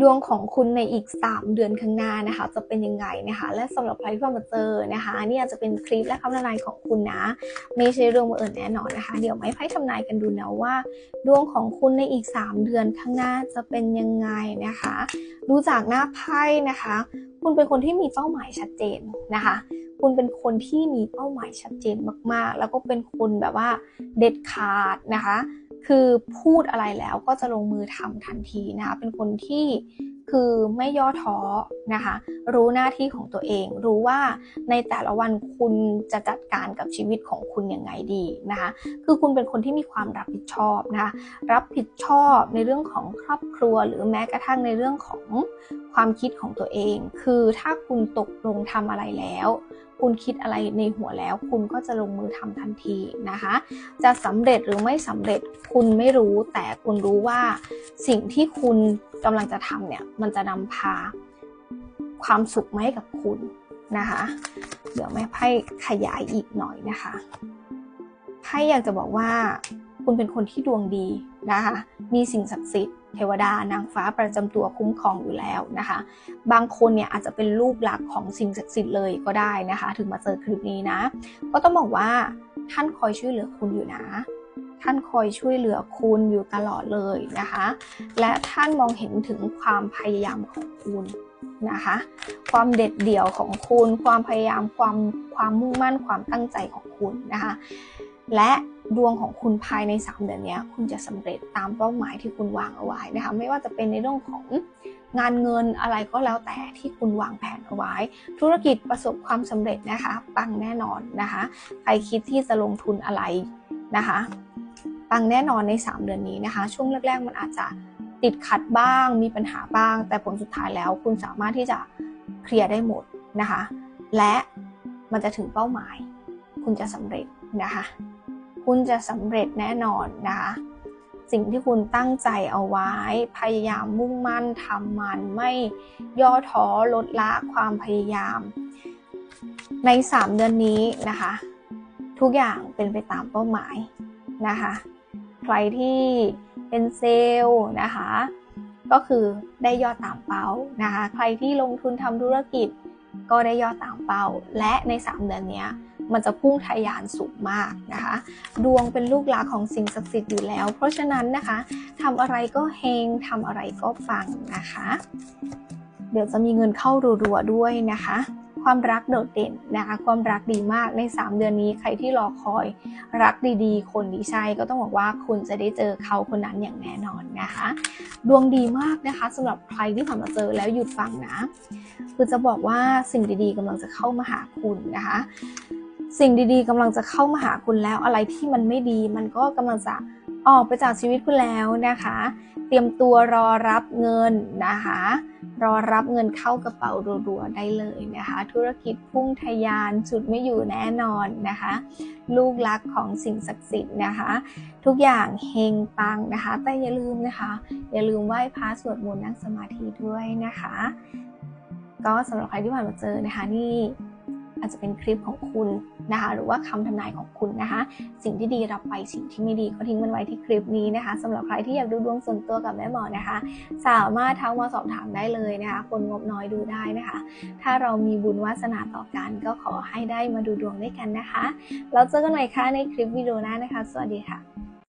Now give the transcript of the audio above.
ดวงของคุณในอีก 3 เดือนข้างหน้านะคะ จะเป็นยังไงนะคะ และสำหรับใครที่มาเจอนะคะนี่อาจจะเป็นคลิปและคำทำนายของคุณนะ ไม่ใช่เรื่องบังเอิญแน่นอนนะคะ เดี๋ยวไม่ไพ่ทำนายกันดูนะว่า ดวงของคุณในอีก 3 เดือนข้างหน้าจะเป็นยังไงนะคะ ดูจากหน้าไพ่นะคะ คุณเป็นคนที่มีเป้าหมายชัดเจนนะคะคุณเป็นคนที่มีเป้าหมายชัดเจนมากๆ แล้วก็เป็นคนแบบว่าเด็ดขาดนะคะ คือพูดอะไรแล้วก็จะลงมือทำทันทีนะคะ เป็นคนที่คือไม่ย่อท้อนะคะ รู้หน้าที่ของตัวเอง รู้ว่าในแต่ละวันคุณจะจัดการกับชีวิตของคุณยังไงดีนะคะ คือคุณเป็นคนที่มีความรับผิดชอบนะคะ รับผิดชอบในเรื่องของครอบครัว หรือแม้กระทั่งในเรื่องของความคิดของตัวเอง คือถ้าคุณตกลงทำอะไรแล้ว คุณคิดอะไรในหัวแล้ว คุณก็จะลงมือทำทันทีนะคะ จะสำเร็จหรือไม่สำเร็จคุณไม่รู้ แต่คุณรู้ว่าสิ่งที่คุณกำลังจะทำเนี่ยมันจะนำพาความสุขมาให้กับคุณนะคะ เดี๋ยวแม่ไพ่ขยายอีกหน่อยนะคะไพ่อยากจะบอกว่า คุณเป็นคนที่ดวงดีนะคะมีสิ่งศักดิ์สิทธิ์เทวดานางฟ้าประจำตัวคุ้มครองอยู่แล้วนะคะ บางคนเนี่ยอาจจะเป็นรูปลักษณ์ของสิ่งศักดิ์สิทธิ์เลยก็ได้นะคะ ถึงมาเจอคลิปนี้นะ ก็ต้องบอกว่าท่านคอยช่วยเหลือคุณอยู่นะ ท่านคอยช่วยเหลือคุณอยู่ตลอดเลยนะคะ และท่านมองเห็นถึงความพยายามของคุณนะคะ ความเด็ดเดี่ยวของคุณ ความพยายามความความมุ่งมั่นความตั้งใจของคุณนะคะ และ ดวงของคุณภายใน 3 เดือนนี้คุณจะสำเร็จตามเป้าหมายที่คุณวางเอาไว้นะคะไม่ว่าจะเป็นในเรื่องของงานเงินอะไรก็แล้วแต่ที่คุณวางแผนเอาไว้ ธุรกิจประสบความสำเร็จนะคะปังแน่นอนนะคะใครคิดที่จะลงทุนอะไรนะคะปังแน่นอนใน 3 เดือนนี้นะคะ ช่วงแรก ๆ มันอาจจะติดขัดบ้าง มีปัญหาบ้าง แต่ผลสุดท้ายแล้วคุณสามารถที่จะเคลียร์ได้หมดนะคะ และมันจะถึงเป้าหมาย คุณจะสำเร็จนะคะ คุณจะสำเร็จแน่นอนนะคะสิ่งที่คุณตั้งใจเอาไว้ พยายามมุ่งมั่นทำมันไม่ย่อท้อลดละความพยายาม ใน 3 เดือนนี้นะคะ ทุกอย่างเป็นไปตามเป้าหมายนะคะ ใครที่เป็นเซลล์นะคะ ก็คือได้ยอดตามเป้านะคะ ใครที่ลงทุนทำธุรกิจ ก็ได้ยอดตามเป้า และใน 3 เดือนนี้มันจะพุ่งทะยานสูงมากนะคะ ดวงเป็นลูกหลานของสิ่งศักดิ์สิทธิ์อยู่แล้ว เพราะฉะนั้นนะคะทำอะไรก็เฮงทำอะไรก็ฟังนะคะ เดี๋ยวจะมีเงินเข้ารัวๆด้วยนะคะ ความรักโดดเด่นนะคะ ความรักดีมากใน 3 เดือนนี้ใครที่รอคอย รักดีๆ คนที่ใช่ก็ต้องบอกว่าคุณจะได้เจอเขาคนนั้นอย่างแน่นอนนะคะ ดวงดีมากนะคะสำหรับใครที่ผ่านมาเจอแล้วหยุดฟังนะ คือจะบอกว่าสิ่งดีๆกำลังจะเข้ามาหาคุณนะคะ สิ่งดีๆกำลังจะเข้ามาหาคุณแล้วอะไรที่มันไม่ดี มันก็กำลังจะ ออกไปจากชีวิตคุณแล้วนะคะ เตรียมตัวรอรับเงินนะคะ รอรับเงินเข้ากระเป๋ารัวๆได้เลยนะคะ ธุรกิจพุ่งทะยานจุดไม่อยู่แน่นอนนะคะ ลูกรักของสิ่งศักดิ์สิทธิ์นะคะ ทุกอย่างเฮงปังนะคะ แต่อย่าลืมนะคะ อย่าลืมไหว้พระสวดมนต์นั่งสมาธิด้วยนะคะ ก็สำหรับใครที่ผ่านมาเจอนะคะนี่ อาจจะเป็นคลิปของคุณนะคะ หรือว่าคำทำนายของคุณนะคะ สิ่งที่ดีรับไปสิ่งที่ไม่ดีก็ทิ้งมันไว้ที่คลิปนี้นะคะสำหรับใครที่อยากดูดวงส่วนตัวกับแม่หมอนะคะ สามารถทักมาสอบถามได้เลยนะคะ คนงบน้อยดูได้นะคะ ถ้าเรามีบุญวาสนาต่อกัน ก็ขอให้ได้มาดูดวงด้วยกันนะคะเราเจอกันใหม่ค่ะในคลิปวิดีโอหน้านะคะ สวัสดีค่ะ